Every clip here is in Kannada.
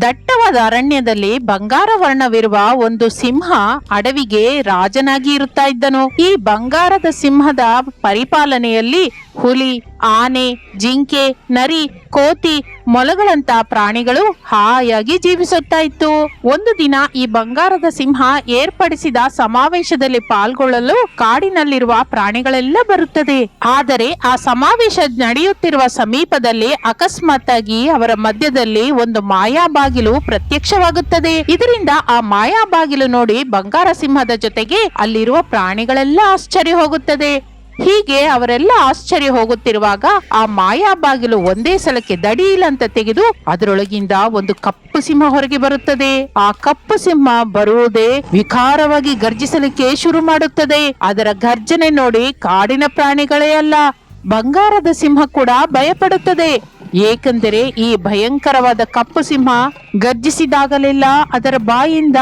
ದಟ್ಟವಾದ ಅರಣ್ಯದಲ್ಲಿ ಬಂಗಾರ ವರ್ಣವಿರುವ ಒಂದು ಸಿಂಹ ಅಡವಿಗೆ ರಾಜನಾಗಿ ಇರುತ್ತಾ ಇದ್ದನು. ಈ ಬಂಗಾರದ ಸಿಂಹದ ಪರಿಪಾಲನೆಯಲ್ಲಿ ಹುಲಿ ಆನೆ, ಜಿಂಕೆ, ನರಿ, ಕೋತಿ ಮೊಲಗಳಂತ ಪ್ರಾಣಿಗಳು ಹಾಯಾಗಿ ಜೀವಿಸುತ್ತಾ ಇತ್ತು. ಒಂದು ದಿನ ಈ ಬಂಗಾರದ ಸಿಂಹ ಏರ್ಪಡಿಸಿದ ಸಮಾವೇಶದಲ್ಲಿ ಪಾಲ್ಗೊಳ್ಳಲು ಕಾಡಿನಲ್ಲಿರುವ ಪ್ರಾಣಿಗಳೆಲ್ಲ ಬರುತ್ತದೆ. ಆದರೆ ಆ ಸಮಾವೇಶ ನಡೆಯುತ್ತಿರುವ ಸಮೀಪದಲ್ಲಿ ಅಕಸ್ಮಾತ್ತಾಗಿ ಅವರ ಮಧ್ಯದಲ್ಲಿ ಒಂದು ಮಾಯಾ ಬಾಗಿಲು ಪ್ರತ್ಯಕ್ಷವಾಗುತ್ತದೆ. ಇದರಿಂದ ಆ ಮಾಯಾ ಬಾಗಿಲು ನೋಡಿ ಬಂಗಾರ ಸಿಂಹದ ಜೊತೆಗೆ ಅಲ್ಲಿರುವ ಪ್ರಾಣಿಗಳೆಲ್ಲ ಆಶ್ಚರ್ಯ ಹೋಗುತ್ತದೆ ಹೀಗೆ ಅವರೆಲ್ಲ ಆಶ್ಚರ್ಯ ಹೋಗುತ್ತಿರುವಾಗ ಆ ಮಾಯಾ ಬಾಗಿಲು ಒಂದೇ ಸಲಕ್ಕೆ ದಡೀಲಂತ ತೆಗೆದು ಅದರೊಳಗಿಂದ ಒಂದು ಕಪ್ಪು ಸಿಂಹ ಹೊರಗೆ ಬರುತ್ತದೆ. ಆ ಕಪ್ಪು ಸಿಂಹ ಬರುವುದೇ ವಿಕಾರವಾಗಿ ಗರ್ಜಿಸಲಿಕ್ಕೆ ಶುರು ಮಾಡುತ್ತದೆ. ಅದರ ಗರ್ಜನೆ ನೋಡಿ ಕಾಡಿನ ಪ್ರಾಣಿಗಳೇ ಅಲ್ಲ, ಬಂಗಾರದ ಸಿಂಹ ಕೂಡ ಭಯಪಡುತ್ತದೆ. ಏಕೆಂದರೆ ಈ ಭಯಂಕರವಾದ ಕಪ್ಪು ಸಿಂಹ ಗರ್ಜಿಸಿದಾಗಲೆಲ್ಲ ಅದರ ಬಾಯಿಂದ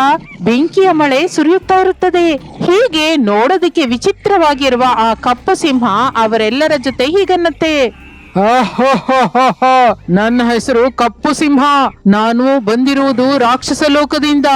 ಬೆಂಕಿಯ ಮಳೆ ಸುರಿಯುತ್ತಾ ಇರುತ್ತದೆ. ಹೀಗೆ ನೋಡೋದಕ್ಕೆ ವಿಚಿತ್ರವಾಗಿರುವ ಆ ಕಪ್ಪು ಸಿಂಹ ಅವರೆಲ್ಲರ ಜೊತೆ ಹೀಗನ್ನತ್ತೆ. ನನ್ನ ಹೆಸರು ಕಪ್ಪು ಸಿಂಹ. ನಾನು ಬಂದಿರುವುದು ರಾಕ್ಷಸ ಲೋಕದಿಂದ.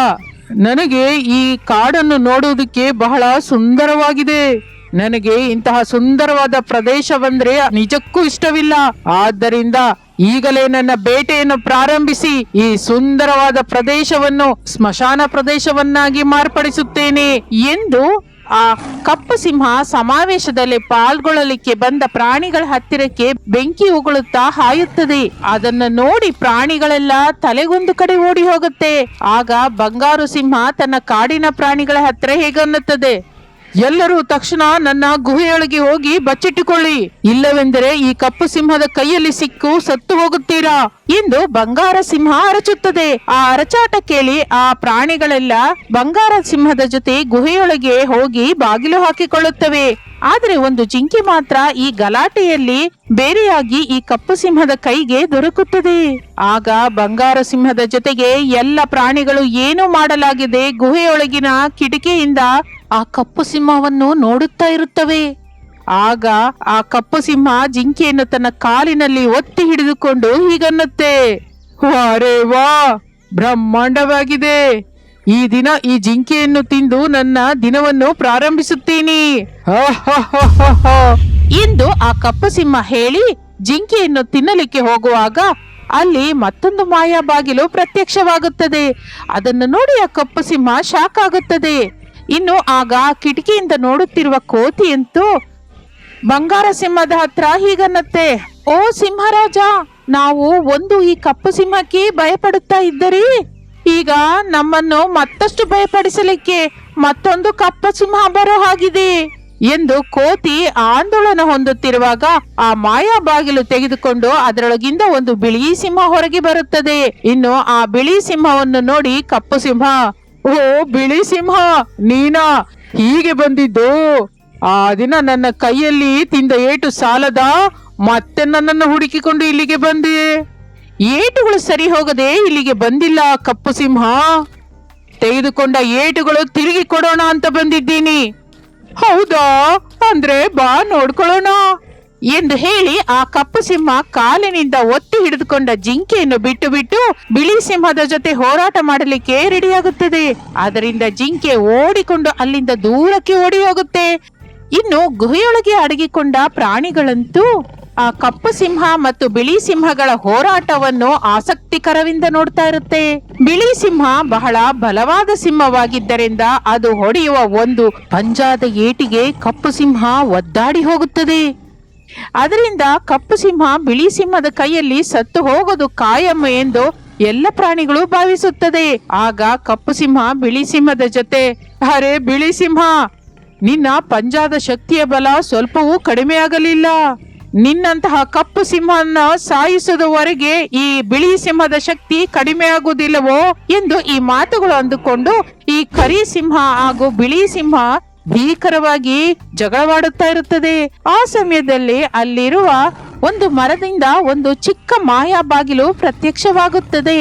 ನನಗೆ ಈ ಕಾಡನ್ನು ನೋಡುವುದಕ್ಕೆ ಬಹಳ ಸುಂದರವಾಗಿದೆ. ನನಗೆ ಇಂತಹ ಸುಂದರವಾದ ಪ್ರದೇಶವಂದ್ರೆ ನಿಜಕ್ಕೂ ಇಷ್ಟವಿಲ್ಲ. ಆದ್ದರಿಂದ ಈಗಲೇ ನನ್ನ ಬೇಟೆಯನ್ನು ಪ್ರಾರಂಭಿಸಿ ಈ ಸುಂದರವಾದ ಪ್ರದೇಶವನ್ನು ಸ್ಮಶಾನ ಪ್ರದೇಶವನ್ನಾಗಿ ಮಾರ್ಪಡಿಸುತ್ತೇನೆ ಎಂದು ಆ ಕಪ್ಪು ಸಿಂಹ ಸಮಾವೇಶದಲ್ಲಿ ಪಾಲ್ಗೊಳ್ಳಲಿಕ್ಕೆ ಬಂದ ಪ್ರಾಣಿಗಳ ಹತ್ತಿರಕ್ಕೆ ಬೆಂಕಿ ಉಗುಳುತ್ತಾ ಹಾಯುತ್ತದೆ. ಅದನ್ನ ನೋಡಿ ಪ್ರಾಣಿಗಳೆಲ್ಲ ತಲೆಗೊಂದು ಕಡೆ ಓಡಿ ಹೋಗುತ್ತೆ. ಆಗ ಬಂಗಾರು ಸಿಂಹ ತನ್ನ ಕಾಡಿನ ಪ್ರಾಣಿಗಳ ಹತ್ತಿರ ಹೇಗನ್ನುತ್ತದೆ? ಎಲ್ಲರೂ ತಕ್ಷಣ ನನ್ನ ಗುಹೆಯೊಳಗೆ ಹೋಗಿ ಬಚ್ಚಿಟ್ಟುಕೊಳ್ಳಿ. ಇಲ್ಲವೆಂದರೆ ಈ ಕಪ್ಪು ಸಿಂಹದ ಕೈಯಲ್ಲಿ ಸಿಕ್ಕು ಸತ್ತು ಹೋಗುತ್ತೀರಾ? ಎಂದು ಬಂಗಾರ ಸಿಂಹ ಅರಚುತ್ತದೆ. ಆ ಅರಚಾಟ ಕೇಳಿ ಆ ಪ್ರಾಣಿಗಳೆಲ್ಲ ಬಂಗಾರ ಸಿಂಹದ ಜೊತೆ ಗುಹೆಯೊಳಗೆ ಹೋಗಿ ಬಾಗಿಲು ಹಾಕಿಕೊಳ್ಳುತ್ತವೆ. ಆದರೆ ಒಂದು ಜಿಂಕೆ ಮಾತ್ರ ಈ ಗಲಾಟೆಯಲ್ಲಿ ಬೇರೆಯಾಗಿ ಈ ಕಪ್ಪು ಸಿಂಹದ ಕೈಗೆ ದೊರಕುತ್ತದೆ. ಆಗ ಬಂಗಾರ ಸಿಂಹದ ಜೊತೆಗೆ ಎಲ್ಲ ಪ್ರಾಣಿಗಳು ಏನು ಮಾಡಲಾಗಿದೆ ಗುಹೆಯೊಳಗಿನ ಕಿಟಕಿಯಿಂದ ಆ ಕಪ್ಪು ಸಿಂಹವನ್ನು ನೋಡುತ್ತಾ ಇರುತ್ತವೆ. ಆಗ ಆ ಕಪ್ಪು ಸಿಂಹ ಜಿಂಕೆಯನ್ನು ತನ್ನ ಕಾಲಿನಲ್ಲಿ ಒತ್ತಿ ಹಿಡಿದುಕೊಂಡು ಹೀಗನ್ನುತ್ತೆ. ವಾರೇ ವಾ, ಬ್ರಹ್ಮಾಂಡವಾಗಿದೆ. ಈ ದಿನ ಈ ಜಿಂಕೆಯನ್ನು ತಿಂದು ನನ್ನ ದಿನವನ್ನು ಪ್ರಾರಂಭಿಸುತ್ತೀನಿ. ಎಂದು ಆ ಕಪ್ಪು ಸಿಂಹ ಹೇಳಿ ಜಿಂಕೆಯನ್ನು ತಿನ್ನಲಿಕ್ಕೆ ಹೋಗುವಾಗ ಅಲ್ಲಿ ಮತ್ತೊಂದು ಮಾಯಾ ಬಾಗಿಲು ಪ್ರತ್ಯಕ್ಷವಾಗುತ್ತದೆ. ಅದನ್ನು ನೋಡಿ ಆ ಕಪ್ಪು ಸಿಂಹ ಶಾಕ್ ಆಗುತ್ತದೆ. ಇನ್ನು ಆಗ ಕಿಟಕಿಯಿಂದ ನೋಡುತ್ತಿರುವ ಕೋತಿಯಂತೂ ಬಂಗಾರ ಸಿಂಹದ ಹತ್ರ ಹೀಗನ್ನತ್ತೆ, ಓ ಸಿಂಹರಾಜ, ನಾವು ಒಂದು ಈ ಕಪ್ಪು ಸಿಂಹಕ್ಕೆ ಭಯಪಡುತ್ತಾ ಇದ್ದರಿ? ಈಗ ನಮ್ಮನ್ನು ಮತ್ತಷ್ಟು ಭಯಪಡಿಸಲಿಕ್ಕೆ ಮತ್ತೊಂದು ಕಪ್ಪು ಸಿಂಹ ಬರೋ ಹಾಗಿದೆ. ಎಂದು ಕೋತಿ ಆಂದೋಲನ ಹೊಂದುತ್ತಿರುವಾಗ ಆ ಮಾಯಾ ಬಾಗಿಲು ತೆಗೆದುಕೊಂಡು ಅದರೊಳಗಿಂದ ಒಂದು ಬಿಳಿ ಸಿಂಹ ಹೊರಗೆ ಬರುತ್ತದೆ. ಇನ್ನು ಆ ಬಿಳಿ ಸಿಂಹವನ್ನು ನೋಡಿ ಕಪ್ಪು ಸಿಂಹ ಓ, ಬಿಳಿ ಸಿಂಹ, ನೀನಾ ಹೀಗೆ ಬಂದಿದ್ದು? ಆ ದಿನ ನನ್ನ ಕೈಯಲ್ಲಿ ತಿಂದ ಏಟು ಸಾಲದ ಮತ್ತೆ ನನ್ನನ್ನು ಹುಡುಕಿಕೊಂಡು ಇಲ್ಲಿಗೆ ಬಂದೆ. ಏಟುಗಳು ಸರಿ ಹೋಗದೆ ಇಲ್ಲಿಗೆ ಬಂದಿಲ್ಲ, ಕಪ್ಪು ಸಿಂಹ. ತೆಗೆದುಕೊಂಡ ಏಟುಗಳು ತಿರುಗಿ ಕೊಡೋಣ ಅಂತ ಬಂದಿದ್ದೀನಿ. ಹೌದಾ? ಅಂದ್ರೆ ಬಾ ನೋಡ್ಕೊಳ್ಳೋಣ. ಎಂದು ಹೇಳಿ ಆ ಕಪ್ಪು ಸಿಂಹ ಕಾಲಿನಿಂದ ಒತ್ತಿ ಹಿಡಿದುಕೊಂಡ ಜಿಂಕೆಯನ್ನು ಬಿಟ್ಟು ಬಿಟ್ಟು ಬಿಳಿ ಸಿಂಹದ ಜೊತೆ ಹೋರಾಟ ಮಾಡಲಿಕ್ಕೆ ರೆಡಿಯಾಗುತ್ತದೆ. ಅದರಿಂದ ಜಿಂಕೆ ಓಡಿಕೊಂಡು ಅಲ್ಲಿಂದ ದೂರಕ್ಕೆ ಓಡಿ ಹೋಗುತ್ತೆ ಇನ್ನು ಗುಹೆಯೊಳಗೆ ಅಡಗಿಕೊಂಡ ಪ್ರಾಣಿಗಳಂತೂ ಆ ಕಪ್ಪು ಸಿಂಹ ಮತ್ತು ಬಿಳಿ ಸಿಂಹಗಳ ಹೋರಾಟವನ್ನು ಆಸಕ್ತಿಕರವಿಂದ ನೋಡ್ತಾ ಇರುತ್ತೆ. ಬಿಳಿ ಸಿಂಹ ಬಹಳ ಬಲವಾದ ಸಿಂಹವಾಗಿದ್ದರಿಂದ ಅದು ಹೊಡೆಯುವ ಒಂದು ಪಂಜಾದ ಏಟಿಗೆ ಕಪ್ಪು ಸಿಂಹ ಒದ್ದಾಡಿ ಹೋಗುತ್ತದೆ. ಅದರಿಂದ ಕಪ್ಪು ಸಿಂಹ ಬಿಳಿ ಸಿಂಹದ ಕೈಯಲ್ಲಿ ಸತ್ತು ಹೋಗೋದು ಕಾಯಂ ಎಂದು ಎಲ್ಲ ಪ್ರಾಣಿಗಳು ಭಾವಿಸುತ್ತದೆ. ಆಗ ಕಪ್ಪು ಸಿಂಹ ಬಿಳಿ ಸಿಂಹದ ಜೊತೆ, ಅರೆ ಬಿಳಿ ಸಿಂಹ, ನಿನ್ನ ಪಂಜಾದ ಶಕ್ತಿಯ ಬಲ ಸ್ವಲ್ಪವೂ ಕಡಿಮೆಯಾಗಲಿಲ್ಲ. ನಿನ್ನಂತಹ ಕಪ್ಪು ಸಿಂಹನ ಸಾಯಿಸುವವರೆಗೆ ಈ ಬಿಳಿ ಸಿಂಹದ ಶಕ್ತಿ ಕಡಿಮೆ ಆಗುವುದಿಲ್ಲವೋ ಎಂದು ಈ ಮಾತುಗಳು ಅಂದುಕೊಂಡು ಈ ಕರಿ ಸಿಂಹ ಹಾಗೂ ಬಿಳಿ ಸಿಂಹ ಭೀಕರವಾಗಿ ಜಗಳವಾಡುತ್ತಾ ಇರುತ್ತದೆ. ಆ ಸಮಯದಲ್ಲಿ ಅಲ್ಲಿರುವ ಒಂದು ಮರದಿಂದ ಒಂದು ಚಿಕ್ಕ ಮಾಯಾ ಬಾಗಿಲು ಪ್ರತ್ಯಕ್ಷವಾಗುತ್ತದೆ.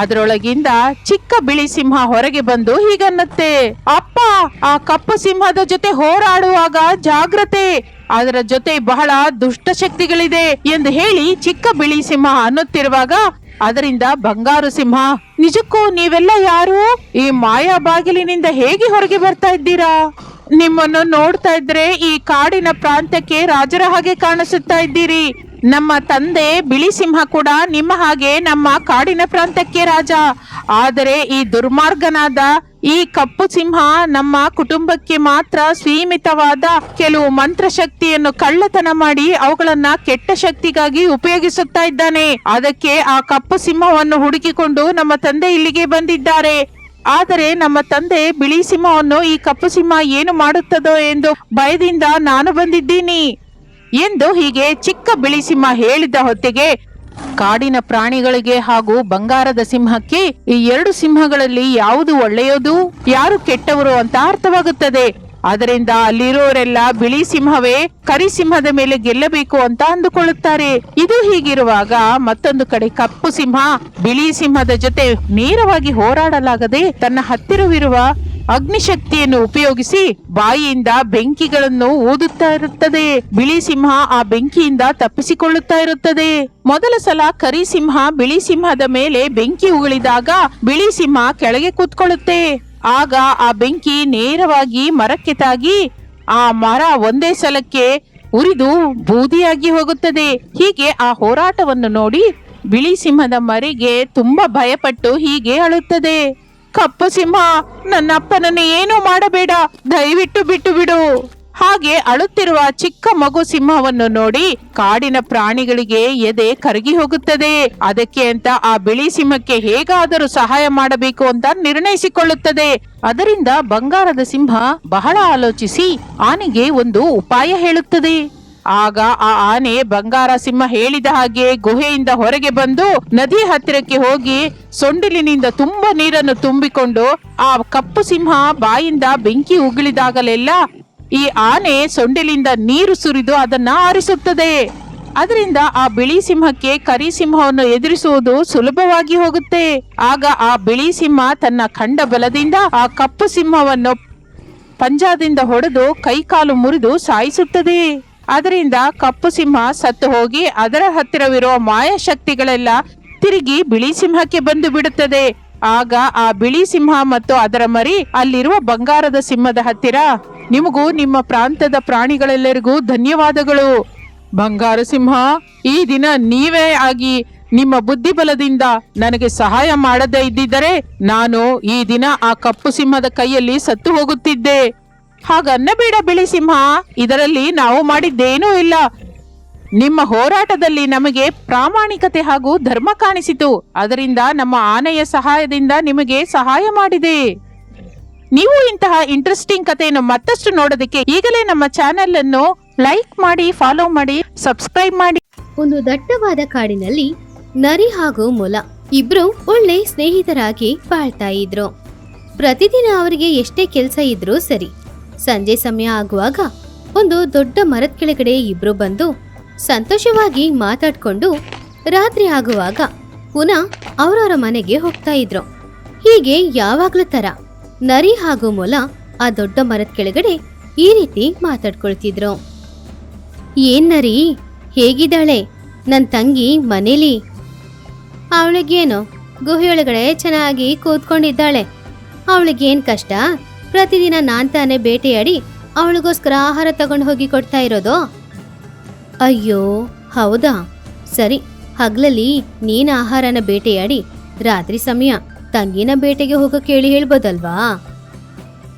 ಅದರೊಳಗಿಂದ ಚಿಕ್ಕ ಬಿಳಿ ಸಿಂಹ ಹೊರಗೆ ಬಂದು ಹೀಗನ್ನತ್ತೆ. ಅಪ್ಪ, ಆ ಕಪ್ಪು ಸಿಂಹದ ಜೊತೆ ಹೋರಾಡುವಾಗ ಜಾಗ್ರತೆ. ಅದರ ಜೊತೆ ಬಹಳ ದುಷ್ಟ ಶಕ್ತಿಗಳಿದೆ ಎಂದು ಹೇಳಿ ಚಿಕ್ಕ ಬಿಳಿ ಸಿಂಹ ಅನ್ನುತ್ತಿರುವಾಗ, ಅದರಿಂದ ಬಂಗಾರು ಸಿಂಹ, ನಿಜಕ್ಕೂ ನೀವೆಲ್ಲ ಯಾರು? ಈ ಮಾಯಾ ಬಾಗಿಲಿನಿಂದ ಹೇಗೆ ಹೊರಗೆ ಬರ್ತಾ ಇದ್ದೀರಾ? ನಿಮ್ಮನ್ನು ನೋಡ್ತಾ ಇದ್ರೆ ಈ ಕಾಡಿನ ಪ್ರಾಂತ್ಯಕ್ಕೆ ರಾಜರ ಹಾಗೆ ಕಾಣಿಸುತ್ತಾ ಇದ್ದೀರಿ. ನಮ್ಮ ತಂದೆ ಬಿಳಿ ಸಿಂಹ ಕೂಡ ನಿಮ್ಮ ಹಾಗೆ ನಮ್ಮ ಕಾಡಿನ ಪ್ರಾಂತ್ಯಕ್ಕೆ ರಾಜ. ಆದರೆ ಈ ದುರ್ಮಾರ್ಗನಾದ ಈ ಕಪ್ಪು ಸಿಂಹ ನಮ್ಮ ಕುಟುಂಬಕ್ಕೆ ಮಾತ್ರ ಸೀಮಿತವಾದ ಕೆಲವು ಮಂತ್ರ ಶಕ್ತಿಯನ್ನು ಕಳ್ಳತನ ಮಾಡಿ ಅವುಗಳನ್ನ ಕೆಟ್ಟ ಶಕ್ತಿಗಾಗಿ ಉಪಯೋಗಿಸುತ್ತಾ ಇದ್ದಾನೆ. ಅದಕ್ಕೆ ಆ ಕಪ್ಪು ಸಿಂಹವನ್ನು ಹುಡುಕಿಕೊಂಡು ನಮ್ಮ ತಂದೆ ಇಲ್ಲಿಗೆ ಬಂದಿದ್ದಾರೆ. ಆದರೆ ನಮ್ಮ ತಂದೆ ಬಿಳಿ ಸಿಂಹವನ್ನು ಈ ಕಪ್ಪು ಸಿಂಹ ಏನು ಮಾಡುತ್ತದೋ ಎಂದು ಭಯದಿಂದ ನಾನು ಬಂದಿದ್ದೀನಿ ಎಂದು ಹೀಗೆ ಚಿಕ್ಕ ಬಿಳಿ ಸಿಂಹ ಹೇಳಿದ ಹೊತ್ತಿಗೆ ಕಾಡಿನ ಪ್ರಾಣಿಗಳಿಗೆ ಹಾಗೂ ಬಂಗಾರದ ಸಿಂಹಕ್ಕೆ ಈ ಎರಡು ಸಿಂಹಗಳಲ್ಲಿ ಯಾವುದು ಒಳ್ಳೆಯದು, ಯಾರು ಕೆಟ್ಟವರು ಅಂತ ಅರ್ಥವಾಗುತ್ತದೆ. ಅದರಿಂದ ಅಲ್ಲಿರೋರೆಲ್ಲ ಬಿಳಿ ಸಿಂಹವೇ ಕರಿ ಸಿಂಹದ ಮೇಲೆ ಗೆಲ್ಲಬೇಕು ಅಂತ ಅಂದುಕೊಳ್ಳುತ್ತಾರೆ. ಇದು ಹೀಗಿರುವಾಗ ಮತ್ತೊಂದು ಕಡೆ ಕಪ್ಪು ಸಿಂಹ ಬಿಳಿ ಸಿಂಹದ ಜೊತೆ ನೇರವಾಗಿ ಹೋರಾಡಲಾಗದೆ ತನ್ನ ಹತ್ತಿರವಿರುವ ಅಗ್ನಿಶಕ್ತಿಯನ್ನು ಉಪಯೋಗಿಸಿ ಬಾಯಿಯಿಂದ ಬೆಂಕಿಗಳನ್ನು ಊದುತ್ತಾ ಇರುತ್ತದೆ. ಬಿಳಿ ಸಿಂಹ ಆ ಬೆಂಕಿಯಿಂದ ತಪ್ಪಿಸಿಕೊಳ್ಳುತ್ತಾ ಇರುತ್ತದೆ. ಮೊದಲ ಸಲ ಕರಿ ಸಿಂಹ ಬಿಳಿ ಸಿಂಹದ ಮೇಲೆ ಬೆಂಕಿ ಉಗುಳಿದಾಗ ಬಿಳಿ ಸಿಂಹ ಕೆಳಗೆ ಕೂತ್ಕೊಳ್ಳುತ್ತೆ. ಆಗ ಆ ಬೆಂಕಿ ನೇರವಾಗಿ ಮರಕ್ಕೆ ತಾಗಿ ಆ ಮರ ಒಂದೇ ಸಲಕ್ಕೆ ಉರಿದು ಬೂದಿಯಾಗಿ ಹೋಗುತ್ತದೆ. ಹೀಗೆ ಆ ಹೋರಾಟವನ್ನು ನೋಡಿ ಬಿಳಿ ಸಿಂಹದ ಮರಿಗೆ ತುಂಬಾ ಭಯಪಟ್ಟು ಹೀಗೆ ಅಳುತ್ತದೆ. ಕಪ್ಪು ಸಿಂಹ, ನನ್ನಪ್ಪನನ್ನು ಏನೂ ಮಾಡಬೇಡ. ದಯವಿಟ್ಟು ಬಿಟ್ಟು ಬಿಡು. ಹಾಗೆ ಅಳುತ್ತಿರುವ ಚಿಕ್ಕ ಮಗು ಸಿಂಹವನ್ನು ನೋಡಿ ಕಾಡಿನ ಪ್ರಾಣಿಗಳಿಗೆ ಎದೆ ಕರಗಿ ಹೋಗುತ್ತದೆ. ಅದಕ್ಕೆ ಅಂತ ಆ ಬಿಳಿ ಸಿಂಹಕ್ಕೆ ಹೇಗಾದರೂ ಸಹಾಯ ಮಾಡಬೇಕು ಅಂತ ನಿರ್ಣಯಿಸಿಕೊಳ್ಳುತ್ತದೆ. ಅದರಿಂದ ಬಂಗಾರದ ಸಿಂಹ ಬಹಳ ಆಲೋಚಿಸಿ ಆನೆಗೆ ಒಂದು ಉಪಾಯ ಹೇಳುತ್ತದೆ. ಆಗ ಆ ಆನೆ ಬಂಗಾರ ಸಿಂಹ ಹೇಳಿದ ಹಾಗೆ ಗುಹೆಯಿಂದ ಹೊರಗೆ ಬಂದು ನದಿ ಹತ್ತಿರಕ್ಕೆ ಹೋಗಿ ಸೊಂಡಿಲಿನಿಂದ ತುಂಬಾ ನೀರನ್ನು ತುಂಬಿಕೊಂಡು ಆ ಕಪ್ಪು ಸಿಂಹ ಬಾಯಿಂದ ಬೆಂಕಿ ಉಗಿಳಿದಾಗಲೆಲ್ಲ ಈ ಆನೆ ಸೊಂಡಿಲಿಂದ ನೀರು ಸುರಿದು ಅದನ್ನ ಆರಿಸುತ್ತದೆ. ಅದರಿಂದ ಆ ಬಿಳಿ ಸಿಂಹಕ್ಕೆ ಕರಿ ಸಿಂಹವನ್ನು ಎದುರಿಸುವುದು ಸುಲಭವಾಗಿ ಹೋಗುತ್ತೆ. ಆಗ ಆ ಬಿಳಿ ಸಿಂಹ ತನ್ನ ಖಂಡ ಬಲದಿಂದ ಆ ಕಪ್ಪು ಸಿಂಹವನ್ನು ಪಂಜಾದಿಂದ ಹೊಡೆದು ಕೈಕಾಲು ಮುರಿದು ಸಾಯಿಸುತ್ತದೆ. ಅದರಿಂದ ಕಪ್ಪು ಸಿಂಹ ಸತ್ತು ಹೋಗಿ ಅದರ ಹತ್ತಿರವಿರುವ ಮಾಯಾಶಕ್ತಿಗಳೆಲ್ಲ ತಿರುಗಿ ಬಿಳಿ ಸಿಂಹಕ್ಕೆ ಬಂದು ಬಿಡುತ್ತದೆ. ಆಗ ಆ ಬಿಳಿ ಸಿಂಹ ಮತ್ತು ಅದರ ಮರಿ ಅಲ್ಲಿರುವ ಬಂಗಾರದ ಸಿಂಹದ ಹತ್ತಿರ. ನಿಮಗೂ ನಿಮ್ಮ ಪ್ರಾಂತದ ಪ್ರಾಣಿಗಳೆಲ್ಲರಿಗೂ ಧನ್ಯವಾದಗಳು. ಬಂಗಾರ ಸಿಂಹ, ಈ ದಿನ ನೀವೇ ಆಗಿ ನಿಮ್ಮ ಬುದ್ಧಿಬಲದಿಂದ ನನಗೆ ಸಹಾಯ ಮಾಡದೇ ಇದ್ದಿದ್ದರೆ ನಾನು ಈ ದಿನ ಆ ಕಪ್ಪು ಸಿಂಹದ ಕೈಯಲ್ಲಿ ಸತ್ತು ಹೋಗುತ್ತಿದ್ದೆ. ಹಾಗನ್ನಬೇಡ ಬಿಳಿ ಸಿಂಹ, ಇದರಲ್ಲಿ ನಾವು ಮಾಡಿದ್ದೇನೂ ಇಲ್ಲ. ನಿಮ್ಮ ಹೋರಾಟದಲ್ಲಿ ನಮಗೆ ಪ್ರಾಮಾಣಿಕತೆ ಹಾಗೂ ಧರ್ಮ ಕಾಣಿಸಿತು. ಅದರಿಂದ ನಮ್ಮ ಆನೆಯ ಸಹಾಯದಿಂದ ನಿಮಗೆ ಸಹಾಯ ಮಾಡಿದೆ. ನೀವು ಇಂತಹ ಇಂಟ್ರೆಸ್ಟಿಂಗ್ ಕಥೆಯನ್ನು ಮತ್ತಷ್ಟು ನೋಡೋದಕ್ಕೆ ಈಗಲೇ ನಮ್ಮ ಚಾನೆಲ್ ಅನ್ನು ಲೈಕ್ ಮಾಡಿ ಫಾಲೋ ಮಾಡಿ ಸಬ್ಸ್ಕ್ರೈಬ್ ಮಾಡಿ. ಒಂದು ದಟ್ಟವಾದ ಕಾಡಿನಲ್ಲಿ ನರಿ ಹಾಗೂ ಮೊಲ ಇಬ್ರು ಒಳ್ಳೆ ಸ್ನೇಹಿತರಾಗಿ ಬಾಳ್ತಾ ಇದ್ರು. ಪ್ರತಿದಿನ ಅವರಿಗೆ ಎಷ್ಟೇ ಕೆಲಸ ಇದ್ರೂ ಸರಿ. ಸಂಜೆ ಸಮಯ ಆಗುವಾಗ ಒಂದು ದೊಡ್ಡ ಮರದ ಕೆಳಗಡೆ ಇಬ್ರು ಬಂದು ಸಂತೋಷವಾಗಿ ಮಾತಾಡ್ಕೊಂಡು ರಾತ್ರಿ ಆಗುವಾಗ ಪುನಃ ಅವರವರ ಮನೆಗೆ ಹೋಗ್ತಾ ಇದ್ರು. ಹೀಗೆ ಯಾವಾಗ್ಲೂ ತರ ನರಿ ಹಾಗೂ ಮೊಲ ಆ ದೊಡ್ಡ ಮರದ ಕೆಳಗಡೆ ಈ ರೀತಿ ಮಾತಾಡ್ಕೊಳ್ತಿದ್ರು. ಏನ್ ನರಿ? ಹೇಗಿದ್ದಾಳೆ? ನನ್ನ ತಂಗಿ ಮನೇಲಿ? ಅವಳಿಗೇನು? ಗುಹೆಯೊಳಗಡೆ ಚೆನ್ನಾಗಿ ಕೂತ್ಕೊಂಡಿದ್ದಾಳೆ. ಅವಳಿಗೇನ್ ಕಷ್ಟ? ಪ್ರತಿದಿನ ನಾನ್ ತಾನೇ ಬೇಟೆಯಾಡಿ ಅವಳಿಗೋಸ್ಕರ ಆಹಾರ ತಗೊಂಡು ಹೋಗಿ ಕೊಡ್ತಾ ಇರೋದು? ಅಯ್ಯೋ, ಹೌದಾ? ಸರಿ, ಹಗ್ಲಲ್ಲಿ ನೀನು ಆಹಾರನ ಬೇಟೆಯಾಡಿ, ರಾತ್ರಿ ಸಮಯ ತಂಗಿನ ಬೇಟೆಗೆ ಹೋಗಕ್ಕೆ ಹೇಳಿ ಹೇಳ್ಬೋದಲ್ವಾ?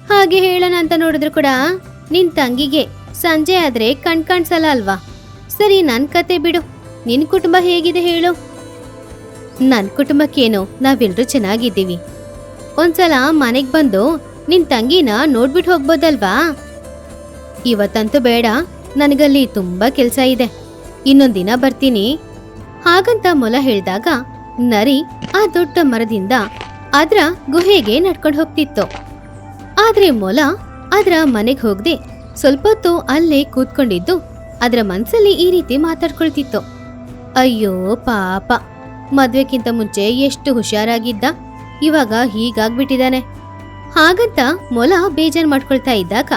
ಹಾಗೆ ಹೇಳೋಣ ಅಂತ ನೋಡಿದ್ರು ಕೂಡ ನಿನ್ ತಂಗಿಗೆ ಸಂಜೆ ಆದ್ರೆ ಕಣ್ ಕಾಣ್ಸಲ್ಲ ಅಲ್ವಾ? ಸರಿ, ನನ್ ಕತೆ ಬಿಡು. ನಿನ್ ಕುಟುಂಬ ಹೇಗಿದೆ ಹೇಳು. ನನ್ ಕುಟುಂಬಕ್ಕೇನು ನಾವೆಲ್ಲರೂ ಚೆನ್ನಾಗಿದ್ದೀವಿ. ಒಂದ್ಸಲ ಮನೆಗ್ ಬಂದು ನಿನ್ ತಂಗಿನ ನೋಡ್ಬಿಟ್ಟು ಹೋಗ್ಬೋದಲ್ವಾ? ಇವತ್ತಂತೂ ಬೇಡ ನನಗಲ್ಲಿ ತುಂಬ ಕೆಲಸ ಇದೆ. ಇನ್ನೊಂದಿನ ದಿನ ಬರ್ತೀನಿ. ಹಾಗಂತ ಮೊಲ ಹೇಳಿದಾಗ ನರಿ ಆ ದೊಡ್ಡ ಮರದಿಂದ ಅದರ ಗುಹೆಗೆ ನಡ್ಕೊಂಡು ಹೋಗ್ತಿತ್ತು. ಆದ್ರೆ ಮೊಲ ಅದರ ಮನೆಗೆ ಹೋಗದೆ ಸ್ವಲ್ಪ ಹೊತ್ತು ಅಲ್ಲೇ ಕೂತ್ಕೊಂಡಿದ್ದು ಅದರ ಮನಸ್ಸಲ್ಲಿ ಈ ರೀತಿ ಮಾತಾಡ್ಕೊಳ್ತಿತ್ತು. ಅಯ್ಯೋ ಪಾಪ. ಮದ್ವೆಕ್ಕಿಂತ ಮುಂಚೆ ಎಷ್ಟು ಹುಷಾರಾಗಿದ್ದ. ಇವಾಗ ಹೀಗಾಗ್ಬಿಟ್ಟಿದ್ದಾನೆ ಹಾಗಂತ ಮೊಲ ಬೇಜಾರ್ ಮಾಡ್ಕೊಳ್ತಾ ಇದ್ದಾಗ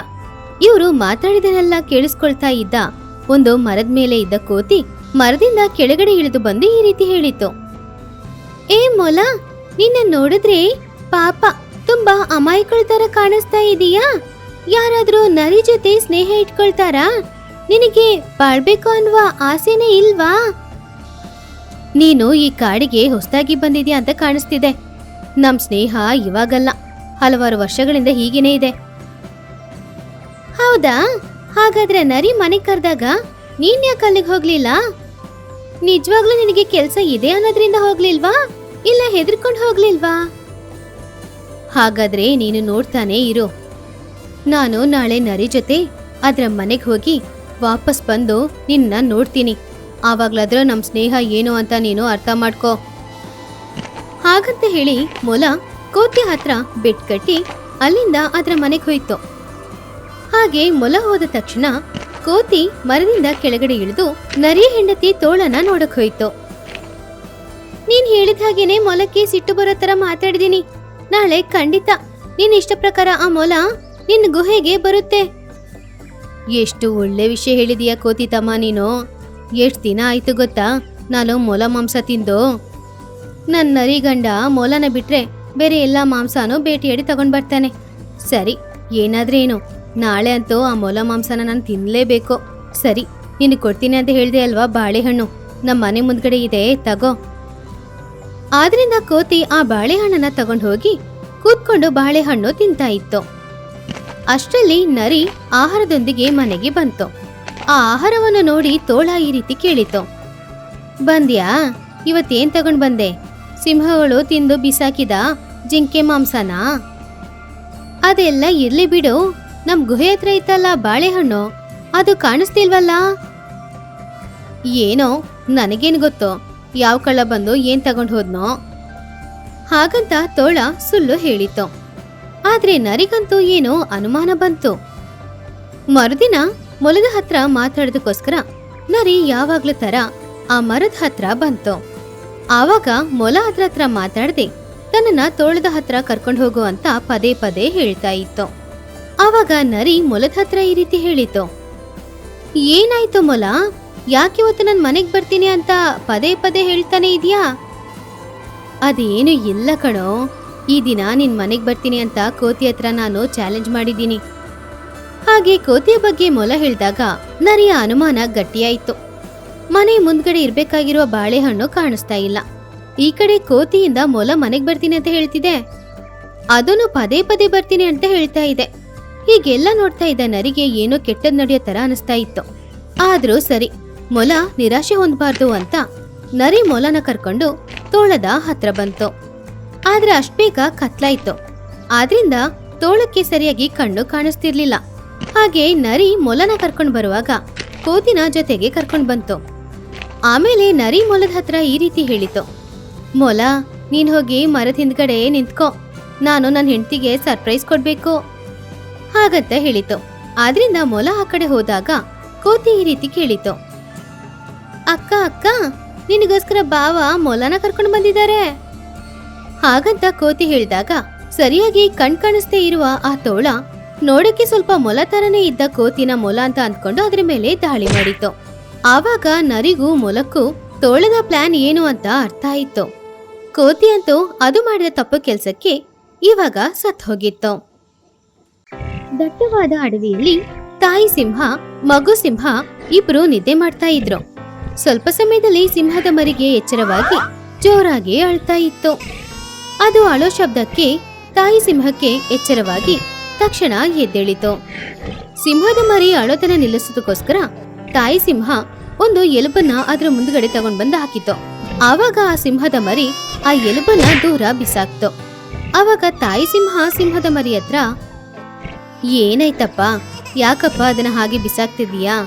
ಇವರು ಮಾತಾಡಿದನೆಲ್ಲ ಕೇಳಿಸ್ಕೊಳ್ತಾ ಇದ್ದ. ಒಂದು ಮರದ ಮೇಲೆ ಇದ್ದ ಕೋತಿ ಮರದಿಂದ ಕೆಳಗಡೆ ಇಳಿದು ಬಂದು ಈ ರೀತಿ ಹೇಳಿತ್ತು. ಏ ಮೊಲ, ನಿನ್ನ ನೋಡಿದ್ರೆ ಪಾಪ, ತುಂಬಾ ಅಮಾಯಕಳ ತರ ಕಾಣಿಸ್ತಾ ಇದೀಯಾ? ಯಾರಾದ್ರೂ ನರಿ ಜೊತೆ ಸ್ನೇಹ ಇಟ್ಕೊಳ್ತಾರಾ? ನಿನಗೆ ಬಾಳ್ಬೇಕು ಅನ್ನುವ ಆಸೆನೇ ಇಲ್ವಾ? ನೀನು ಈ ಕಾಡಿಗೆ ಹೊಸದಾಗಿ ಬಂದಿದ್ಯಾ ಅಂತ ಕಾಣಿಸ್ತಿದೆ. ನಮ್ ಸ್ನೇಹ ಇವಾಗಲ್ಲ. ಹಲವಾರು ವರ್ಷಗಳಿಂದ ಹೀಗೇನೇ ಇದೆ. ಹೌದಾ? ಹಾಗಾದ್ರೆ ನರಿ ಮನೆ ಕರೆದಾಗ ನೀನ್ ಯಾಕೆ ಅಲ್ಲಿಗೆ ಹೋಗ್ಲಿಲ್ಲ? ನಿಜವಾಗ್ಲೂ ನಿನಗೆ ಕೆಲಸ ಇದೆ ಅನ್ನೋದ್ರಿಂದ ಹೋಗ್ಲಿಲ್ವಾ? ಇಲ್ಲ ಹೆದರ್ಕೊಂಡು ಹೋಗ್ಲಿಲ್ವಾ? ಹಾಗಾದ್ರೆ ನೀನು ನೋಡ್ತಾನೆ ಇರು. ನಾನು ನಾಳೆ ನರಿ ಜೊತೆ ಅದ್ರ ಮನೆಗೆ ಹೋಗಿ ವಾಪಸ್ ಬಂದು ನಿನ್ನ ನೋಡ್ತೀನಿ. ಆವಾಗ್ಲಾದ್ರೂ ನಮ್ಮ ಸ್ನೇಹ ಏನು ಅಂತ ನೀನು ಅರ್ಥ ಮಾಡ್ಕೋ. ಹಾಗಂತ ಹೇಳಿ ಮೊಲ ಕೋತಿ ಹತ್ರ ಬೆಟ್ ಕಟ್ಟಿ ಅಲ್ಲಿಂದ ಅದ್ರ ಮನೆಗೆ ಹೋಯ್ತು. ಹಾಗೆ ಮೊಲ ಹೋದ ತಕ್ಷಣ ಕೋತಿ ಮರದಿಂದ ಕೆಳಗಡೆ ಇಳಿದು ನರಿಯ ಹೆಂಡತಿ ತೋಳನ ನೋಡಕ್ ಹೋಯ್ತು. ನೀನ್ ಹೇಳಿದ ಹಾಗೇನೆ ಮೊಲಕ್ಕೆ ಸಿಟ್ಟು ಬರೋ ತರ ಮಾತಾಡಿದೀನಿ. ನಾಳೆ ಖಂಡಿತ ನಿನ್ ಇಷ್ಟ ಪ್ರಕಾರ ಆ ಮೊಲ ನಿನ್ನ ಗುಹೆಗೆ ಬರುತ್ತೆ. ಎಷ್ಟು ಒಳ್ಳೆ ವಿಷಯ ಹೇಳಿದೀಯ ಕೋತಿ ತಮ್ಮ ನೀನು. ಎಷ್ಟು ದಿನ ಆಯ್ತು ಗೊತ್ತಾ? ನಾನು ಮೊಲ ಮಾಂಸ ತಿಂದು ನನ್ನ ನರಿ ಗಂಡ ಮೊಲನ ಬಿಟ್ರೆ ಬೇರೆ ಎಲ್ಲ ಮಾಂಸನೂ ಬೇಟೆಯಾಡಿ ತಗೊಂಡ್ ಬರ್ತಾನೆ. ಸರಿ, ಏನಾದ್ರೇನು? ನಾಳೆ ಅಂತೂ ಆ ಮೊಲ ಮಾಂಸನ ನಾನು ತಿನ್ಲೇಬೇಕು. ಸರಿ, ನೀನು ಕೊಡ್ತೀನಿ ಅಂತ ಹೇಳಿದೆ ಅಲ್ವಾ ಬಾಳೆಹಣ್ಣು? ನಮ್ಮ ಮನೆ ಮುಂದ್ಗಡೆ ಇದೆ, ತಗೋ. ಆದ್ರಿಂದ ಕೋತಿ ಆ ಬಾಳೆಹಣ್ಣನ್ನ ತಗೊಂಡು ಹೋಗಿ ಕೂತ್ಕೊಂಡು ಬಾಳೆಹಣ್ಣು ತಿಂತಾ ಇತ್ತು. ಅಷ್ಟರಲ್ಲಿ ನರಿ ಆಹಾರದೊಂದಿಗೆ ಮನೆಗೆ ಬಂತು. ಆ ಆಹಾರವನ್ನು ನೋಡಿ ತೋಳ ಈ ರೀತಿ ಕೇಳಿತು. ಬಂದ್ಯಾ? ಇವತ್ತೇನ್ ತಗೊಂಡ್ ಬಂದೆ? ಸಿಂಹಗಳು ತಿಂದು ಬಿಸಾಕಿದ ಜಿಂಕೆ ಮಾಂಸನಾ? ಅದೆಲ್ಲ ಇರ್ಲಿ ಬಿಡು ನಮ್ ಗುಹೆ ಹತ್ರ ಇತ್ತಲ್ಲ ಬಾಳೆಹಣ್ಣು? ಅದು ಕಾಣಿಸ್ತಿಲ್ವಲ್ಲ? ಏನೋ, ನನಗೇನು ಗೊತ್ತು. ಯಾವ ಕಳ್ಳ ಬಂದು ಏನ್ ತಗೊಂಡು ಹೋದ್ನೋ? ಹಾಗಂತ ತೋಳ ಸುಳ್ಳು ಹೇಳಿತ್ತು. ಆದ್ರೆ ನರಿಗಂತೂ ಏನೋ ಅನುಮಾನ ಬಂತು. ಮರುದಿನ ಮೊಲದ ಹತ್ರ ಮಾತಾಡೋದಕ್ಕೋಸ್ಕರ ನರಿ ಯಾವಾಗ್ಲೂ ತರ ಆ ಮರದ ಹತ್ರ ಬಂತು. ಆವಾಗ ಮೊಲ ಅದ್ರ ಹತ್ರ ಮಾತಾಡದೆ ತನ್ನನ್ನ ತೋಳದ ಹತ್ರ ಕರ್ಕೊಂಡು ಹೋಗು ಅಂತ ಪದೇ ಪದೇ ಹೇಳ್ತಾ ಇತ್ತು. ಆವಾಗ ನರಿ ಮೊಲದ ಹತ್ರ ಈ ರೀತಿ ಹೇಳಿತು. ಏನಾಯ್ತು ಮೊಲ? ಯಾಕೆ ಇವತ್ತು ನನ್ ಮನೆಗೆ ಬರ್ತೀನಿ ಅಂತ ಪದೇ ಪದೇ ಹೇಳ್ತಾನೆ ಇದೆಯಾ? ಅದೇನು ಇಲ್ಲ ಕಣೋ. ಈ ದಿನ ನಿನ್ನ ಮನೆಗೆ ಬರ್ತೀನಿ ಅಂತ ಕೋತಿ ಹತ್ರ ನಾನು ಚಾಲೆಂಜ್ ಮಾಡಿದ್ದೀನಿ. ಹಾಗೆ ಕೋತಿಯ ಬಗ್ಗೆ ಮೊಲ ಹೇಳಿದಾಗ ನರಿಯ ಅನುಮಾನ ಗಟ್ಟಿಯಾಯಿತು. ಮನೆ ಮುಂದ್ಗಡೆ ಇರಬೇಕಾಗಿರುವ ಬಾಳೆಹಣ್ಣು ಕಾಣಿಸ್ತಾ ಇಲ್ಲ. ಈ ಕಡೆ ಕೋತಿಯಿಂದ ಮೊಲ ಮನೆಗೆ ಬರ್ತೀನಿ ಅಂತ ಹೇಳ್ತಿದೆ. ಅದನ್ನು ಪದೇ ಪದೇ ಬರ್ತೀನಿ ಅಂತ ಹೇಳ್ತಾ ಇದೆ. ಹೀಗೆಲ್ಲ ನೋಡ್ತಾ ಇದ್ದ ನರಿಗೆ ಏನೋ ಕೆಟ್ಟದ್ ನಡೆಯೋ ತರ ಅನಿಸ್ತಾ ಇತ್ತು. ಆದ್ರೂ ಸರಿ, ಮೊಲ ನಿರಾಶೆ ಹೊಂದಬಾರ್ದು ಅಂತ ನರಿ ಮೊಲನ ಕರ್ಕೊಂಡು ತೋಳದ ಹತ್ರ ಬಂತು. ಆದ್ರೆ ಅಷ್ಟ್ ಬೇಗ ಕತ್ಲಾಯ್ತು. ಆದ್ರಿಂದ ತೋಳಕ್ಕೆ ಸರಿಯಾಗಿ ಕಣ್ಣು ಕಾಣಿಸ್ತಿರ್ಲಿಲ್ಲ. ಹಾಗೆ ನರಿ ಮೊಲನ ಕರ್ಕೊಂಡು ಬರುವಾಗ ಕೋತಿನ ಜೊತೆಗೆ ಕರ್ಕೊಂಡು ಬಂತು. ಆಮೇಲೆ ನರಿ ಮೊಲದ ಹತ್ರ ಈ ರೀತಿ ಹೇಳಿತು. ಮೊಲ, ನೀನ್ ಹೋಗಿ ಮರದ ಹಿಂದ್ಗಡೆ ನಿಂತ್ಕೋ. ನಾನು ನನ್ನ ಹೆಂಡತಿಗೆ ಸರ್ಪ್ರೈಸ್ ಕೊಡ್ಬೇಕು. ಹಾಗಂತ ಹೇಳಿತು. ಆದ್ರಿಂದ ಮೊಲ ಆ ಕಡೆ ಹೋದಾಗ ಕೋತಿ ಈ ರೀತಿ ಕೇಳಿತು. ಅಕ್ಕ ಅಕ್ಕ, ನಿನಗೋಸ್ಕರ ಬಾವ ಮೊಲನ ಕರ್ಕೊಂಡು ಬಂದಿದ್ದಾರೆ. ಹಾಗಂತ ಕೋತಿ ಹೇಳಿದಾಗ, ಸರಿಯಾಗಿ ಕಣ್ ಕಾಣಿಸ್ದೇ ಇರುವ ಆ ತೋಳ ನೋಡಕ್ಕೆ ಸ್ವಲ್ಪ ಮೊಲ ತರನೇ ಇದ್ದ ಕೋತಿನ ಮೊಲ ಅಂತ ಅಂದ್ಕೊಂಡು ಅದ್ರ ಮೇಲೆ ದಾಳಿ ಮಾಡಿತ್ತು ಆವಾಗ ನರಿಗೂ ಮೊಲಕ್ಕೂ ತೋಳದ ಪ್ಲಾನ್ ಏನು ಅಂತ ಅರ್ಥ ಆಯಿತು. ಕೋತಿ ಅಂತೂ ಅದು ಮಾಡಿದ ತಪ್ಪು ಕೆಲಸಕ್ಕೆ ಇವಾಗ ಸತ್ ಹೋಗಿತ್ತು. ದಟ್ಟವಾದ ಅಡವಿಯಲ್ಲಿ ತಾಯಿ ಸಿಂಹ, ಮಗು ಸಿಂಹ ಇಬ್ರು ನಿದ್ದೆ ಮಾಡ್ತಾ ಇದ್ರು. ಸ್ವಲ್ಪ ಸಮಯದಲ್ಲಿ ಸಿಂಹದ ಮರಿಗೆ ಎಚ್ಚರವಾಗಿ ಜೋರಾಗಿ ಅಳ್ತಾ ಇತ್ತು. ಅದು ಅಳೋ ಶಬ್ದಕ್ಕೆ ತಾಯಿ ಸಿಂಹಕ್ಕೆ ಎಚ್ಚರವಾಗಿ ತಕ್ಷಣ ಎದ್ದೇಳಿತು. ಸಿಂಹದ ಮರಿ ಅಳೋತನ ನಿಲ್ಲಿಸೋದಕ್ಕೋಸ್ಕರ ತಾಯಿ ಸಿಂಹ ಒಂದು ಎಲುಬನ್ನ ಅದರ ಮುಂದ್ಗಡೆ ತಗೊಂಡ್ ಬಂದು ಹಾಕಿತು ಆವಾಗ ಆ ಸಿಂಹದ ಮರಿ ಆ ಎಲುಬನ್ನ ದೂರ ಬಿಸಾಕ್ತು. ಆವಾಗ ತಾಯಿ ಸಿಂಹ ಸಿಂಹದ ಮರಿ ಹತ್ರ ಏನಾಯ್ತಪ್ಪ? ಯಾಕಪ್ಪ ಅದನ್ನ ಹಾಗೆ ಬಿಸಾಕ್ತಿದೀಯಾ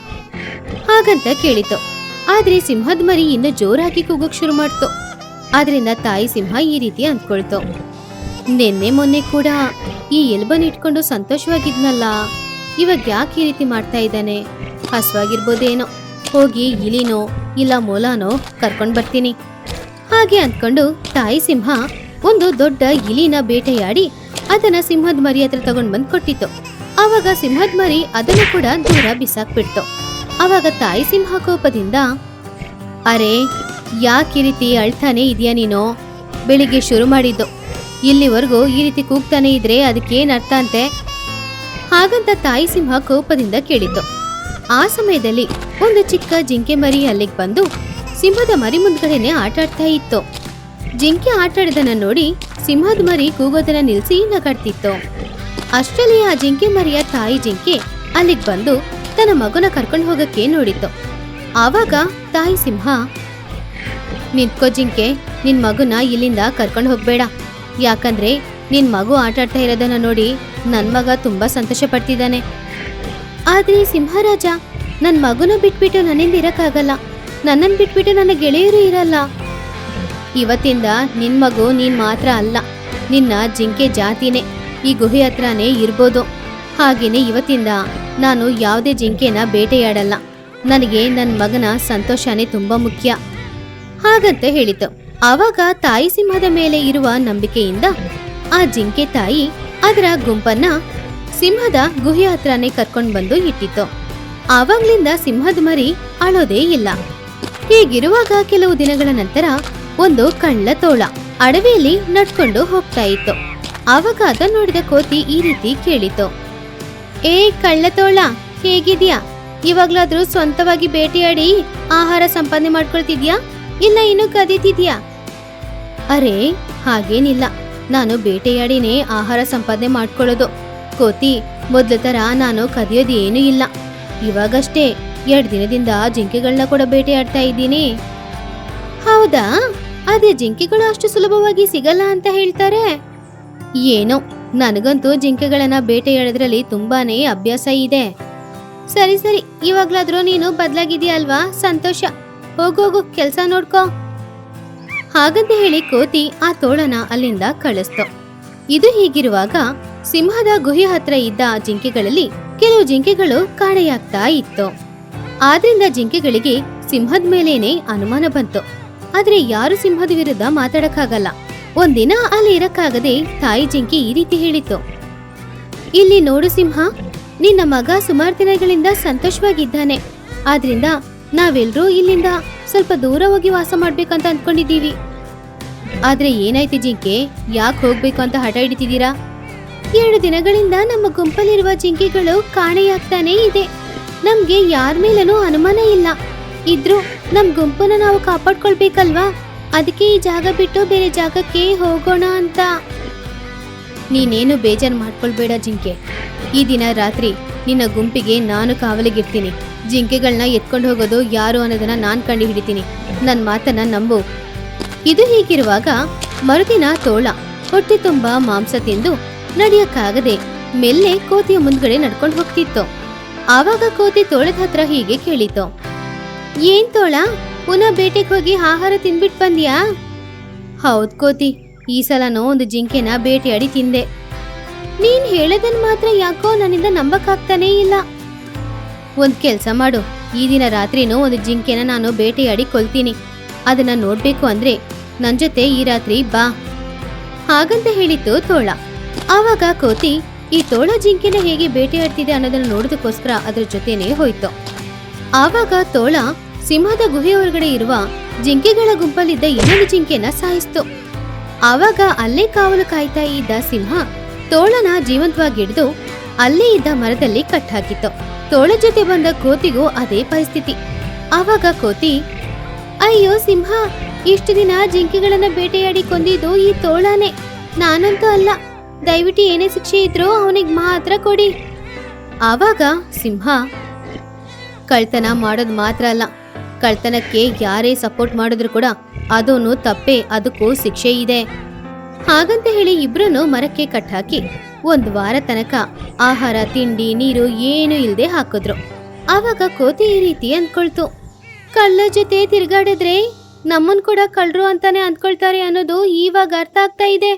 ಹಾಗಂತ ಕೇಳಿತು. ಆದ್ರೆ ಸಿಂಹದ ಮರಿ ಇನ್ನು ಜೋರಾಗಿ ಕೂಗಕ್ ಶುರು ಮಾಡ್ತು. ಆದ್ರಿಂದ ತಾಯಿ ಸಿಂಹ ಈ ರೀತಿ ಅಂದ್ಕೊಳ್ತು. ನಿನ್ನೆ ಮೊನ್ನೆ ಕೂಡ ಈ ಎಲ್ಬನ್ ಇಟ್ಕೊಂಡು ಸಂತೋಷವಾಗಿದ್ನಲ್ಲ? ಇವಾಗ ಯಾಕೆ ಈ ರೀತಿ ಮಾಡ್ತಾ ಇದ್ದಾನೆ? ಹಸುವಾಗಿರ್ಬೋದೇನೋ? ಹೋಗಿ ಇಲಿನೋ ಇಲ್ಲ ಮೊಲಾನೋ ಕರ್ಕೊಂಡು ಬರ್ತೀನಿ. ಹಾಗೆ ಅಂದ್ಕೊಂಡು ತಾಯಿ ಸಿಂಹ ಒಂದು ದೊಡ್ಡ ಇಲಿನ ಬೇಟೆಯಾಡಿ ಅದನ್ನ ಸಿಂಹದ ಮರಿ ಹತ್ರ ತಗೊಂಡ್ ಬಂದ್ ಕೊಟ್ಟಿತ್ತು. ಅವಾಗ ಸಿಂಹದ ಮರಿ ಅದನ್ನು ಕೂಡ ದೂರ ಬಿಸಾಕ್ಬಿಡ್ತು. ಅವಾಗ ತಾಯಿ ಸಿಂಹ ಕೋಪದಿಂದ, ಅರೆ, ಯಾಕೆ ಈ ರೀತಿ ಅಳ್ತಾನೆ ಇದೆಯಾ ನೀನು? ಬೆಳಿಗ್ಗೆ ಶುರು ಮಾಡಿದ್ದು. ಇಲ್ಲಿವರೆಗೂ ಈ ರೀತಿ ಕೂಗ್ತಾನೆ ಇದ್ರೆ ಅದಕ್ಕೇನ್ ಅರ್ಥ ಅಂತೆ? ಹಾಗಂತ ತಾಯಿ ಸಿಂಹ ಕೋಪದಿಂದ ಕೇಳಿತು ಆ ಸಮಯದಲ್ಲಿ ಒಂದು ಚಿಕ್ಕ ಜಿಂಕೆ ಮರಿ ಅಲ್ಲಿಗೆ ಬಂದು ಸಿಂಹದ ಮರಿ ಮುಂದ್ಗಡೆನೆ ಆಟ ಆಡ್ತಾ ಇತ್ತು. ಜಿಂಕೆ ಆಟ ಆಡಿದನ್ನ ನೋಡಿ ಸಿಂಹದ ಮರಿ ಕೂಗೋದನ್ನ ನಿಲ್ಸಿ ನಗಾಡ್ತಿತ್ತು. ಅಷ್ಟರಲ್ಲಿ ಆ ಜಿಂಕೆ ಮರಿಯ ತಾಯಿ ಜಿಂಕೆ ಅಲ್ಲಿಗೆ ಬಂದು ತನ್ನ ಮಗುನ ಕರ್ಕೊಂಡು ಹೋಗಕ್ಕೆ ನೋಡಿತ್ತು. ಆವಾಗ ತಾಯಿ ಸಿಂಹ, ನಿಂತ್ಕೋ ಜಿಂಕೆ, ನಿನ್ ಮಗುನ ಇಲ್ಲಿಂದ ಕರ್ಕೊಂಡು ಹೋಗ್ಬೇಡ. ಯಾಕಂದ್ರೆ ನಿನ್ ಮಗು ಆಟಾಡ್ತಾ ಇರೋದನ್ನ ನೋಡಿ ನನ್ ಮಗ ತುಂಬಾ ಸಂತೋಷ ಪಡ್ತಿದ್ದಾನೆ ಆದ್ರೆ ಸಿಂಹರಾಜ, ನನ್ ಮಗುನ ಬಿಟ್ಬಿಟ್ಟು ನನ್ನಿಂದ ಇರಕ್ಕಾಗಲ್ಲ. ನನ್ನನ್ ಬಿಟ್ಬಿಟ್ಟು ನನ್ನ ಗೆಳೆಯರು ಇರಲ್ಲ. ಇವತ್ತಿಂದ ನಿನ್ ಮಗು ನೀನ್ ಮಾತ್ರ ಅಲ್ಲ. ನಿನ್ನ ಜಿಂಕೆ ಜಾತಿನೇ. ಈ ಗುಹೆ ಹತ್ರನೇ ಇರ್ಬೋದು. ಹಾಗೇನೆ ಇವತ್ತಿಂದ ನಾನು ಯಾವುದೇ ಜಿಂಕೆನ ಬೇಟೆಯಾಡಲ್ಲ. ನನಗೆ ನನ್ನ ಮಗನ ಸಂತೋಷನೇ ತುಂಬಾ ಮುಖ್ಯ. ಹಾಗಂತ ಹೇಳಿತು. ಆವಾಗ ತಾಯಿ ಸಿಂಹದ ಮೇಲೆ ಇರುವ ನಂಬಿಕೆಯಿಂದ ಆ ಜಿಂಕೆ ತಾಯಿ ಅದರ ಗುಂಪನ್ನ ಸಿಂಹದ ಗುಹೆ ಹತ್ರನೇ ಕರ್ಕೊಂಡು ಬಂದು ಇಟ್ಟಿತ್ತು. ಆವಾಗ್ಲಿಂದ ಸಿಂಹದ ಮರಿ ಅಳೋದೇ ಇಲ್ಲ. ಹೀಗಿರುವಾಗ ಕೆಲವು ದಿನಗಳ ನಂತರ ಒಂದು ಕಳ್ಳ ತೋಳ ಅಡವಿಯಲ್ಲಿ ನಡ್ಕೊಂಡು ಹೋಗ್ತಾ ಇತ್ತು. ಆವಾಗ ಅದ ನೋಡಿದ ಕೋತಿ ಈ ರೀತಿ ಕೇಳಿತು. ಏ ಕಳ್ಳ ತೋಳ, ಹೇಗಿದ್ಯಾ? ಇವಾಗ್ಲಾದ್ರೂ ಸ್ವಂತವಾಗಿ ಬೇಟೆಯಾಡಿ ಆಹಾರ ಸಂಪಾದನೆ ಮಾಡ್ಕೊಳ್ತಿದ್ಯಾ? ಇಲ್ಲ ಇನ್ನು ಕದೀತಿದ್ಯಾ? ಅರೆ, ಹಾಗೇನಿಲ್ಲ. ನಾನು ಬೇಟೆಯಾಡಿನೇ ಆಹಾರ ಸಂಪಾದನೆ ಮಾಡ್ಕೊಳ್ಳೋದು. ಕೋತಿ, ಮೊದ್ಲ ತರ ನಾನು ಕದಿಯೋದು ಏನೂ ಇಲ್ಲ. ಇವಾಗಷ್ಟೇ ಎರಡು ದಿನದಿಂದ ಜಿಂಕೆಗಳನ್ನ ಕೂಡ ಬೇಟೆಯಾಡ್ತಾ ಇದ್ದೀನಿ. ಹೌದಾ? ಅದೇ ಜಿಂಕೆಗಳು ಅಷ್ಟು ಸುಲಭವಾಗಿ ಸಿಗಲ್ಲ ಅಂತ ಹೇಳ್ತಾರೆ. ಏನೋ, ನನಗಂತೂ ಜಿಂಕೆಗಳನ್ನ ಬೇಟೆಯಾಡೋದ್ರಲ್ಲಿ ತುಂಬಾನೇ ಅಭ್ಯಾಸ ಇದೆ. ಸರಿ ಸರಿ, ಇವಾಗ್ಲಾದ್ರೂ ನೀನು ಬದ್ಲಾಗಿದ್ಯಾ ಅಲ್ವಾ ಸಂತೋಷ ಹೋಗೋಗು ಕೆಲಸ ನೋಡ್ಕೋ. ಹಾಗಂತ ಹೇಳಿ ಕೋತಿ ಆ ತೋಳನ ಅಲ್ಲಿಂದ ಕಳಿಸ್ತು. ಇದು ಹೀಗಿರುವಾಗ ಸಿಂಹದ ಗುಹೆ ಹತ್ರ ಇದ್ದ ಜಿಂಕೆಗಳಲ್ಲಿ ಕೆಲವು ಜಿಂಕೆಗಳು ಕಾಣೆಯಾಗ್ತಾ ಇತ್ತು. ಆದ್ರಿಂದ ಜಿಂಕೆಗಳಿಗೆ ಸಿಂಹದ ಮೇಲೇನೆ ಅನುಮಾನ ಬಂತು. ಆದ್ರೆ ಯಾರು ಸಿಂಹದ ವಿರುದ್ಧ ಮಾತಾಡಕ್ಕಾಗಲ್ಲ. ಒಂದಿನ ಅಲ್ಲಿ ಇರಕ್ಕಾಗದೆ ತಾಯಿ ಜಿಂಕೆ ಈ ರೀತಿ ಹೇಳಿತ್ತು. ಇಲ್ಲಿ ನೋಡು ಸಿಂಹ, ನಿನ್ನ ಮಗ ಸುಮಾರು ದಿನಗಳಿಂದ ಸಂತೋಷವಾಗಿದ್ದಾನೆ. ಆದ್ರಿಂದ ನಾವೆಲ್ಲರೂ ಇಲ್ಲಿಂದ ಸ್ವಲ್ಪ ದೂರ ಹೋಗಿ ವಾಸ ಮಾಡ್ಬೇಕಂತ ಅಂದ್ಕೊಂಡಿದ್ದೀವಿ. ಆದ್ರೆ ಏನಾಯ್ತು ಜಿಂಕೆ, ಯಾಕೆ ಹೋಗ್ಬೇಕು ಅಂತ ಹಠ ಹಿಡಿತಿದ್ದೀರಾ? ಎರಡು ದಿನಗಳಿಂದ ನಮ್ಮ ಗುಂಪಲ್ಲಿರುವ ಜಿಂಕೆಗಳು ಕಾಣೆಯಾಗ್ತಾನೇ ಇದೆ. ನಮ್ಗೆ ಯಾರ ಮೇಲೂ ಅನುಮಾನ ಇಲ್ಲ. ಇದ್ರೂ ನಮ್ ಗುಂಪನ್ನ ನಾವು ಕಾಪಾಡ್ಕೊಳ್ಬೇಕಲ್ವಾ? ಅದಕ್ಕೆ ಈ ಜಾಗ ಬಿಟ್ಟು ಬೇರೆ ಜಾಗಕ್ಕೆ ಹೋಗೋಣ ಅಂತ. ನೀನೇನು ಬೇಜಾರು ಮಾಡ್ಕೊಳ್ಬೇಡ ಜಿಂಕೆ. ಈ ದಿನ ರಾತ್ರಿ ನಿನ್ನ ಗುಂಪಿಗೆ ನಾನು ಕಾವಲಿಗಿರ್ತೀನಿ ಜಿಂಕೆಗಳನ್ನ ಎತ್ಕೊಂಡು ಹೋಗೋದು ಯಾರು ಅನ್ನೋದನ್ನ ನಾನು ಕಂಡು ಹಿಡಿತೀನಿ ನನ್ನ ಮಾತನ್ನ ನಂಬು. ಇದು ಹೀಗಿರುವಾಗ ಮರುದಿನ ತೋಳ ಹೊಟ್ಟೆ ತುಂಬಾ ಮಾಂಸ ತಿಂದು ನಡೆಯಕ್ಕಾಗದೆ ಮೆಲ್ಲೆ ಕೋತಿಯ ಮುಂದ್ಗಡೆ ನಡ್ಕೊಂಡು ಹೋಗ್ತಿತ್ತು. ಆವಾಗ ಕೋತಿ ತೋಳದ ಹತ್ರ ಹೀಗೆ ಕೇಳಿತು. ಏನ್ ತೋಳ? ಪುನಃ ಬೇಟೆಗೆ ಹೋಗಿ ಆಹಾರ ತಿನ್ಬಿಟ್ ಬಂದ್ಯಾ? ಹೌದ್ ಕೋತಿ, ಈ ಸಲನೋ ಒಂದು ಜಿಂಕೆನ ಬೇಟೆಯಾಡಿ ತಿಂದೆ. ನೀನ್ ಹೇಳದನ್ ಮಾತ್ರ ಯಾಕೋ ನನ್ನಿಂದ ನಂಬಕ್ಕಾಗ್ತಾನೇ ಇಲ್ಲ. ಒಂದ್ ಕೆಲ್ಸ ಮಾಡು, ಈ ದಿನ ರಾತ್ರಿನೂ ಒಂದು ಜಿಂಕೆನ ನಾನು ಬೇಟೆಯಾಡಿ ಕೊಲ್ತೀನಿ. ಅದನ್ನ ನೋಡ್ಬೇಕು ಅಂದ್ರೆ ನನ್ ಜೊತೆ ಈ ರಾತ್ರಿ ಬಾ. ಹಾಗಂತ ಹೇಳಿತ್ತು ತೋಳ. ಆವಾಗ ಕೋತಿ, ಈ ತೋಳ ಜಿಂಕೆನ ಹೇಗೆ ಬೇಟೆಯಾಡ್ತಿದೆ ಅನ್ನೋದನ್ನ ನೋಡೋದಕ್ಕೋಸ್ಕರ ಅದ್ರ ಜೊತೆನೆ ಹೋಯ್ತು. ಆವಾಗ ತೋಳ ಸಿಂಹದ ಗುಹೆ ಹೊರಗಡೆ ಇರುವ ಜಿಂಕೆಗಳ ಗುಂಪಲ್ಲಿದ್ದ ಇನ್ನೊಂದು ಜಿಂಕೆನ ಸಾಯಿಸ್ತು. ಆವಾಗ ಅಲ್ಲೇ ಕಾವಲು ಕಾಯ್ತಾ ಇದ್ದ ಸಿಂಹ ತೋಳನ ಜೀವಂತವಾಗಿ ಹಿಡಿದು ಅಲ್ಲೇ ಇದ್ದ ಮರದಲ್ಲಿ ಕಟ್ಟಾಕಿತ್ತು. ತೋಳ ಜೊತೆ ಬಂದ ಕೋತಿಗೂ ಅದೇ ಪರಿಸ್ಥಿತಿ. ಆವಾಗ ಕೋತಿ, ಅಯ್ಯೋ ಸಿಂಹ, ಇಷ್ಟು ದಿನ ಜಿಂಕೆಗಳನ್ನ ಬೇಟೆಯಾಡಿ ಕೊಂದಿದ್ದು ಈ ತೋಳನೇ. ನಾನಂತೂ ಅಲ್ಲ. ದಯವಿಟ್ಟು ಏನೇ ಶಿಕ್ಷೆ ಇದ್ರೂ ಅವನಿಗೆ ಮಾತ್ರ ಕೊಡಿ. ಆವಾಗ ಸಿಂಹ, ಕಳ್ತನ ಮಾಡೋದು ಮಾತ್ರ ಅಲ್ಲ. ಕಳ್ತನಕ್ಕೆ ಯಾರೇ ಸಪೋರ್ಟ್ ಮಾಡಿದ್ರು ಕೂಡ ಅದೂನು ತಪ್ಪೇ, ಅದಕ್ಕೂ ಶಿಕ್ಷೆ ಇದೆ. ಹಾಗಂತ ಹೇಳಿ ಇಬ್ರನ್ನು ಮರಕ್ಕೆ ಕಟ್ಟಾಕಿ ಒಂದು ವಾರ ತನಕ ಆಹಾರ, ತಿಂಡಿ, ನೀರು ಏನು ಇಲ್ಲದೆ ಹಾಕಿದ್ರು. ಆವಾಗ ಕೋತಿ ಈ ರೀತಿ ಅಂದ್ಕೊಳ್ತು, ಕಳ್ಳ ಜೊತೆ ತಿರುಗಾಡಿದ್ರೆ ನಮ್ಮನ್ ಕೂಡ ಕಳ್ರು ಅಂತಾನೆ ಅಂದ್ಕೊಳ್ತಾರೆ ಅನ್ನೋದು ಇವಾಗ ಅರ್ಥ ಆಗ್ತಾ ಇದೆ.